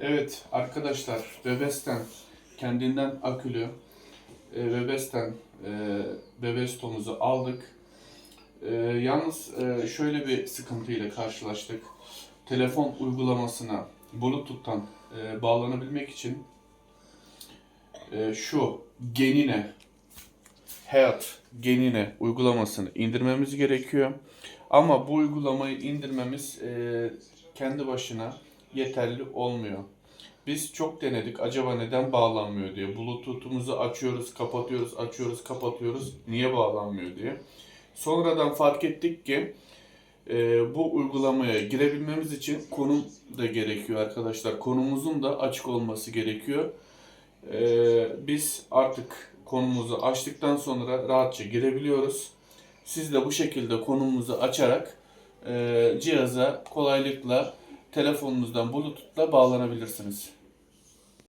Evet arkadaşlar Bebes'ten kendinden akülü e, Bebes'ten e, aldık. E, yalnız e, şöyle bir sıkıntıyla karşılaştık. Telefon uygulamasına Bluetooth'tan e, bağlanabilmek için şu Genine Hayat Genine uygulamasını indirmemiz gerekiyor. Ama bu uygulamayı indirmemiz kendi başına yeterli olmuyor. Biz çok denedik acaba neden bağlanmıyor diye. Bluetooth'umuzu açıyoruz, kapatıyoruz, açıyoruz, kapatıyoruz. Niye bağlanmıyor diye. Sonradan fark ettik ki e, bu uygulamaya girebilmemiz için konum da gerekiyor arkadaşlar. Konumuzun da açık olması gerekiyor. E, biz artık konumuzu açtıktan sonra rahatça girebiliyoruz. Siz de bu şekilde konumunuzu açarak e, cihaza kolaylıkla telefonunuzdan Bluetooth'la bağlanabilirsiniz.